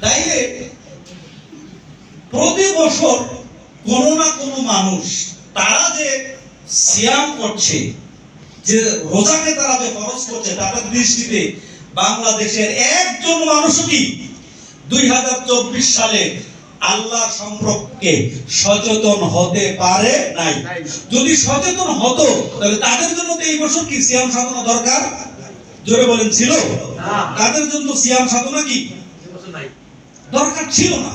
তাইলে প্রতি বছর কোনো না কোনো মানুষ তারা যে সিয়াম করছে যে রোজাকে তারা যে খরচ করছে তাদের দৃষ্টিতে বাংলাদেশের একজন কি? দুই হাজার চব্বিশ সালে আল্লাহ সম্পর্কে সচেতন হতে পারে নাই। যদি সচেতন হতো তাহলে তাদের জন্য তো এই বছর কি সিয়াম সাধনা দরকার? জোরে বলেন ছিল? তাদের জন্য সিয়াম সাধনা কি? দরকার ছিল না।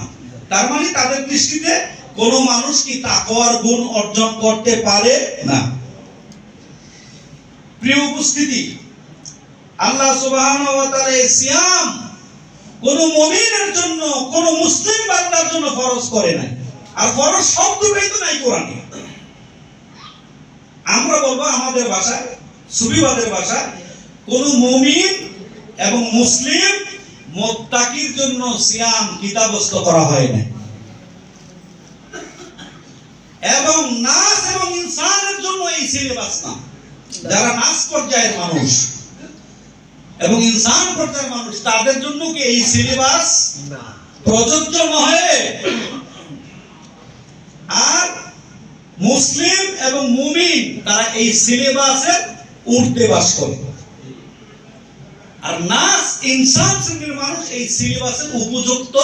তার মানে তাদের দৃষ্টিতে কোন মানুষ কি তাকওয়ার গুণ অর্জন করতে পারে না। প্রিয় উপস্থিতি আল্লাহ সুবহানাহু ওয়া তাআলা সিয়াম কোন মুমিনের জন্য কোন মুসলিম বান্দার জন্য ফরজ করে নাই। আর ফরজ শব্দটাই তো নাই কোরআনে। আমরা বলব আমাদের ভাষায় সুবিবাদের ভাষায় কোন মুমিন এবং মুসলিম মোত্তাকির জন্য সিয়াম কিতাবস্থ করা হয় না এবং নাস এবং ইনসানের জন্য এই সিলেবাস না। যারা নাস পর্যায়ের মানুষ এবং ইনসান পর্যায়ের মানুষ তাদের জন্য কি এই সিলেবাস প্রযোজ্য নহে? আর মুসলিম এবং মুমিন তারা এই সিলেবাসের উর্ধে বাস করে। আর নাস ইনসান শ্রেণির মানুষ এই সিলেবাসের উপযুক্ত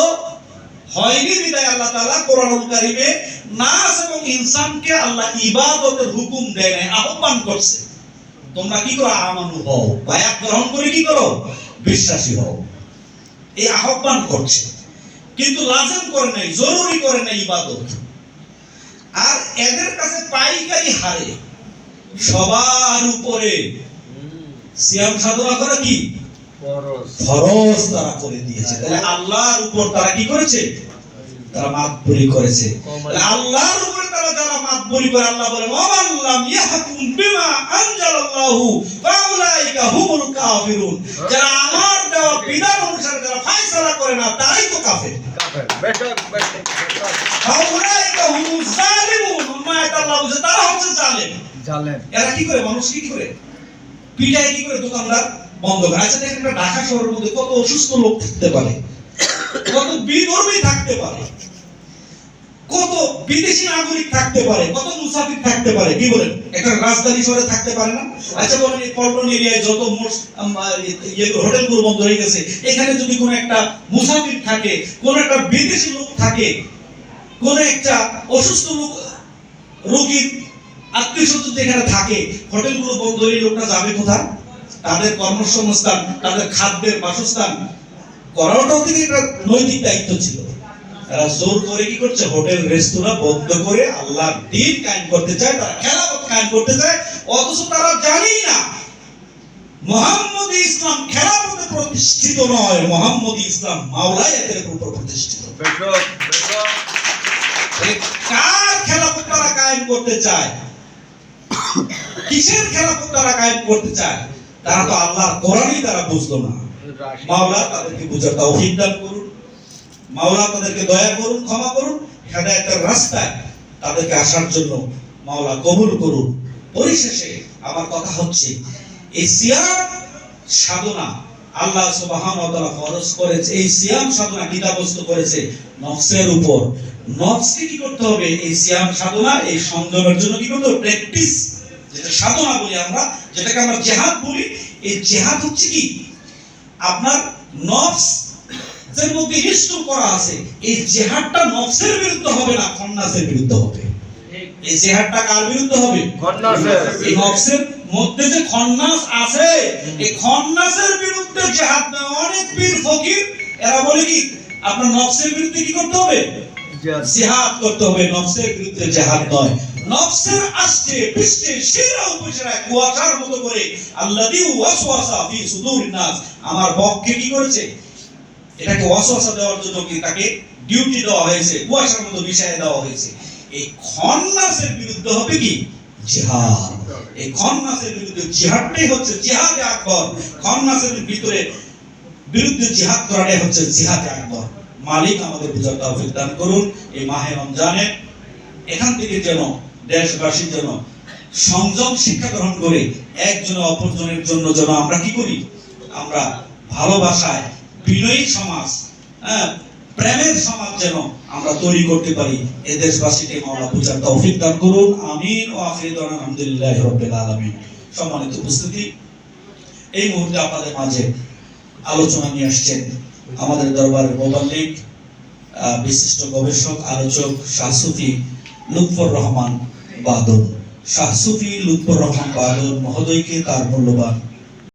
হয়নি বিদায় আল্লাহ তাআলা কোরআনুল কারীমে নাস এবং ইনসানকে আল্লাহ ইবাদতের হুকুম দেয় নাই, আহ্বান করছে। তোমরা কি করো? আমানু হও। বায়াত গ্রহণ করে কি করো? বিশ্বাসী হও। এই আহ্বান করছে। কিন্তু লাজেম করে নাই, জরুরি করে নাই ইবাদত। আর এদের কাছে পাইকারি হারে সবার উপরে। সিয়াম সাধনা করা কি? ফরজ। তারা করে দিয়েছে। তাহলে আল্লাহর উপর তারা কি করেছে? তারা মাতবরি করেছে। আল্লাহর উপরে তারা যারা মাতবরি করে আল্লাহ বলেন ওমান লাম ইয়াহকুম বিমা আনজালাল্লাহু ফাউলাইকা হুমুল কাফিরুন। যারা আমার দেওয়া বিধান অনুসারে যারা ফয়সালা করে না তারাই তো কাফের। ফাউলাইকা হুমুল জালিমুন। উম্মায়াত আল্লাহ বলছে তারা হচ্ছে জালেম। জালেন এরা কি করে? মানুষ কি করে? পিটায় কি করে দোকানদার? বন্ধ করে। আচ্ছা দেখেন ঢাকা শহরের মধ্যে কত অসুস্থ লোক থাকতে পারে, কত বিধর্মী থাকতে পারে, কত বিদেশি নাগরিক থাকতে পারে, কত মুসাফির থাকতে পারে। কি বলেন? একটা রাজধানী শহরে থাকতে পারে না? আচ্ছা বলেন এই পল্টন এরিয়ায় যত ইয়ে হোটেলগুলো বন্ধ হয়ে গেছে এখানে যদি কোনো একটা মুসাফির থাকে, কোন একটা বিদেশি লোক থাকে, কোন একটা অসুস্থ লোক, রোগীর আত্মীয় স্বজন যেখানে থাকে, হোটেলগুলো বন্ধ হয়ে লোকটা যাবে কোথায়? তাদের কর্মসংস্থান, তাদের খাদ্যের বাসস্থান করাটাও একটা নৈতিক দায়িত্ব ছিল। তারা জোর করে কি করছে? হোটেল, রেস্তোরাঁ বন্ধ করে আল্লাহ দিন কায়েম করতে চায়, তারা খেলাফত কায়েম করতে চায়। অথচ তারা জানেই না, মোহাম্মদ ইসলাম খেলাফতে প্রতিষ্ঠিত নয়, মোহাম্মদ ইসলাম মাওলায়াতের উপর প্রতিষ্ঠিত। কার খেলাফত তারা কায়েম করতে চায়? কিসের খেলাফত তারা কায়েম করতে চায়? তারা তো আল্লাহর কোরআনই তারা বুঝলো না। মাওলা তাদেরকে বুঝার তৌফিক দান করুন। মাওলা তাদেরকে দয়া করুন, ক্ষমা করুন। হেদায়েতের রাস্তায় তাদেরকে আসার জন্য মাওলা কবুল করুন। পরিশেষে আমার কথা হচ্ছে, এই সিয়াম সাধনা আল্লাহ সুবহান ফরজ করেছে। এই সিয়াম সাধনা কিতাবস্থ করেছে নফসের উপর। নফসকে কি করতে হবে? এই সিয়াম সাধনা, এই সংযমের জন্য কি করতে প্র্যাকটিস সাধনা বলি আমরা যেটাকে আমরা জেহাদ বলি। এই জেহাদ হচ্ছে কি? আপনার নফস এর মধ্যে ইনস্টল করা আছে। এই জেহাদটা নফসের বিরুদ্ধে হবে না খন্নাসের বিরুদ্ধে হবে। এই জেহাদটা কার বিরুদ্ধে হবে? এই নফসের মধ্যে যে খন্নাস আছে এই খন্নাসের বিরুদ্ধে জেহাদ না অনেক পীর ফকির। এরা বলে কি আপনার নফসের বিরুদ্ধে কি করতে হবে? জিহাদ করতে হবে। নফসের বিরুদ্ধে জিহাদ নয়। নফসের উপশিরা কুয়াশার মতো করে ওয়াসওয়াসা ফি নাস। আমার বককে কি করেছে? এটাকে ওয়াসওয়াসা দেওয়ার জন্য কি তাকে ডিউটি দেওয়া হয়েছে, কুয়াশার মতো বিষয় দেওয়া হয়েছে। এই খন্নাসের বিরুদ্ধে হবে কি? জিহাদ। এই খন্নাসের বিরুদ্ধে জিহাদটাই হচ্ছে জিহাদে আকবর। খন্নাসের ভিতরে বিরুদ্ধে জিহাদ করাটাই হচ্ছে জিহাদে আকবর। মালিক আমাদের বুঝার তৌফিক দান করুন, এই মাহে রমজানে এখান থেকে যেন দেশবাসীর জন্য সংযম শিক্ষা গ্রহণ করে একজন অপরজনের জন্য যেন আমরা কি করি? আমরা ভালোবাসায় বিনয়ী সমাজ হ্যাঁ প্রেমের সমাজ যেন আমরা তৈরি করতে পারি। এ দেশবাসীকে মাওলা বুঝার তৌফিক দান করুন। আমিন ও আখির আলহামদুলিল্লাহ রব্বিল আলামিন। সম্মানিত উপস্থিতি, এই মুহূর্তে আপনাদের মাঝে আলোচনা নিয়ে আসছেন আমাদের দরবারের মোবাল্লিক বিশিষ্ট গবেষক, আলোচক শাহসুফি লুৎফর রহমান। বাদল শাহসুফি লুৎফর রহমান বাদল মহোদয়কে তার মূল্যবান